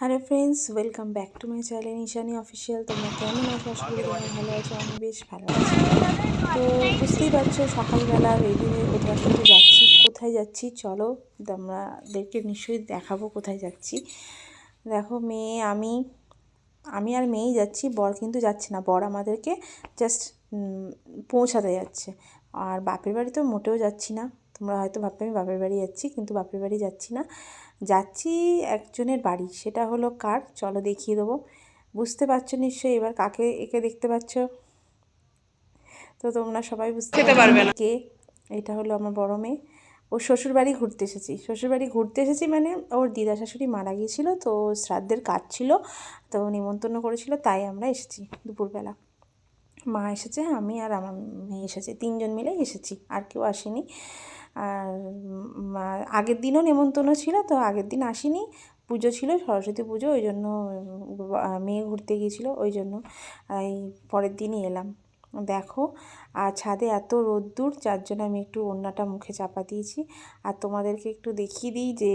Hello friends, welcome back to my channel Ishani official. তোমরা কেমন আছো? আশা ভালো আছো, আমি বেশ ভালো আছি। তো বুঝতেই পারছ, সকালবেলা রেডি হয়ে কোথাও কিন্তু যাচ্ছি, কোথায় যাচ্ছি? চলো আমাদেরকে নিশ্চয়ই দেখাবো কোথায় যাচ্ছি। দেখো, মেয়ে, আমি আমি আর মেয়েই যাচ্ছি, বর কিন্তু যাচ্ছে না, বর আমাদেরকে জাস্ট পৌঁছাতে যাচ্ছে। আর বাপের বাড়ি তো মোটেও যাচ্ছি না। তোমরা হয়তো ভাববে আমি বাপের বাড়ি যাচ্ছি কিন্তু বাপের বাড়ি যাচ্ছি না। যাচ্ছি একজনের বাড়ি সেটা হলো কার? চলো দেখিয়ে দেবো। বুঝতে পারছ নিশ্চয়ই? এবার কাকে একে দেখতে পাচ্ছ? তো তোমরা সবাই বুঝতে পারবে কে? এটা হলো আমার বড় মেয়ে। ও শ্বশুর বাড়ি ঘুরতে এসেছি। শ্বশুর বাড়ি ঘুরতে এসেছি মানে ওর দিদা শাশুড়ি মারা গিয়েছিল তো শ্রাদ্ধের কাজ ছিল তো নিমন্ত্রণ করেছিল তাই আমরা এসেছি দুপুরবেলা। মা এসেছে, আমি আর আমার মেয়ে এসেছে, তিনজন মিলে এসেছি, আর কেউ আসেনি। আর আগের দিনও নেমন্তন্ন ছিল, তো আগের দিন আসিনি, পুজো ছিল, সরস্বতী পুজো, ওই জন্য মেয়ে ঘুরতে গিয়েছিল, ওই জন্য এই পরের দিনই এলাম। দেখো, আর ছাদে এত রোদ্দুর, যার জন্য আমি একটু ওড়নাটা মুখে চাপা দিয়েছি। আর তোমাদেরকে একটু দেখিয়ে দিই যে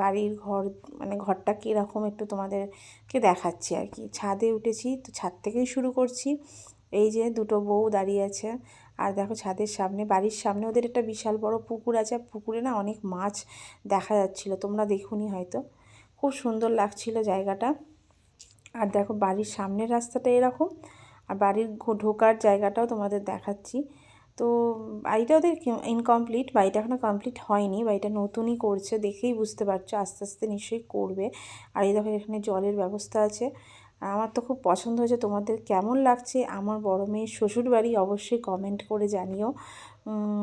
বাড়ির ঘর মানে ঘরটা কীরকম একটু তোমাদেরকে দেখাচ্ছি আর কি। ছাদে উঠেছি, তো ছাদ থেকেই শুরু করছি। এই যে দুটো বউ দাঁড়িয়ে আছে। আর দেখো ছাদের সামনে, বাড়ির সামনে ওদের একটা বিশাল বড় পুকুর আছে। আর পুকুরে না অনেক মাছ দেখা যাচ্ছিল, তোমরা দেখুনি হয়তো। খুব সুন্দর লাগছিল জায়গাটা। আর দেখো বাড়ির সামনের রাস্তাটা এরকম, আর বাড়ির ঢোকার জায়গাটাও তোমাদের দেখাচ্ছি। তো বাড়িটা ওদের ইনকমপ্লিট বাড়িটা এখনও কমপ্লিট হয়নি। বাড়িটা নতুনই করছে, দেখেই বুঝতে পারছ, আস্তে আস্তে নিশ্চয়ই করবে। আর এই দেখো এখানে জলের ব্যবস্থা আছে। আমার তো খুব পছন্দ হয়েছে তোমাদের কেমন লাগছে? আমার বড় মেয়ের শ্বশুরবাড়ি অবশ্যই কমেন্ট করে জানিও।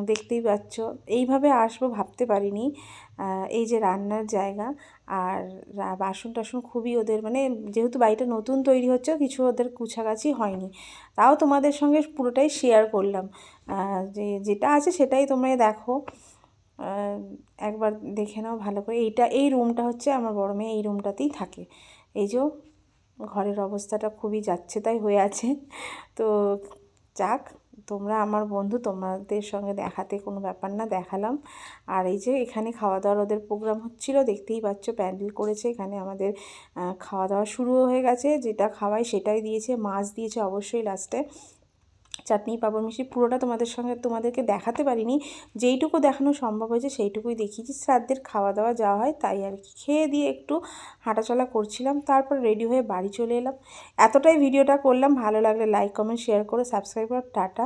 দেখতেই পাচ্ছ। এইভাবে আসব ভাবতে পারিনি। এই যে রান্নার জায়গা আর বাসন টাসন খুবই ওদের মানে যেহেতু বাড়িটা নতুন তৈরি হচ্ছে, কিছু ওদের কুছাকাছি হয়নি। তাও তোমাদের সঙ্গে পুরোটাই শেয়ার করলাম। যে, যেটা আছে সেটাই তোমরা দেখো। একবার দেখে নাও ভালো করে। এইটা, এই রুমটা হচ্ছে আমার বড় মেয়ে, এই রুমটাতেই থাকে। এই যে ঘরের অবস্থাটা খুবই যাচ্ছে তাই হয়ে আছে। তো যাক, তোমরা আমার বন্ধু, তোমাদের সঙ্গে দেখাতে কোনো ব্যাপার না, দেখালাম। আর এই যে এখানে খাওয়া দাওয়ার ওদের প্রোগ্রাম হচ্ছিল, দেখতেই পাচ্ছ প্যান্ডেল করেছে। এখানে আমাদের খাওয়া দাওয়া শুরুও হয়ে গেছে, যেটা খাওয়াই সেটাই দিয়েছে, মাছ দিয়েছে অবশ্যই লাস্টে। চাটনি পাঁপড় মিষ্টি পুরোটা তোমাদের সঙ্গে তোমাদেরকে দেখাতে পারিনি। যেইটুকু দেখানো সম্ভব হয়েছে সেইটুকুই দেখিয়েছি। শ্রাদ্ধের খাওয়া দাওয়া যাওয়া হয় তাই আর কি। খেয়ে দিয়ে একটু হাঁটাচলা করছিলাম, তারপর রেডি হয়ে বাড়ি চলে এলাম। এতটাই ভিডিওটা করলাম। ভালো লাগলে লাইক, কমেন্ট, শেয়ার করো সাবস্ক্রাইব করো। টাটা।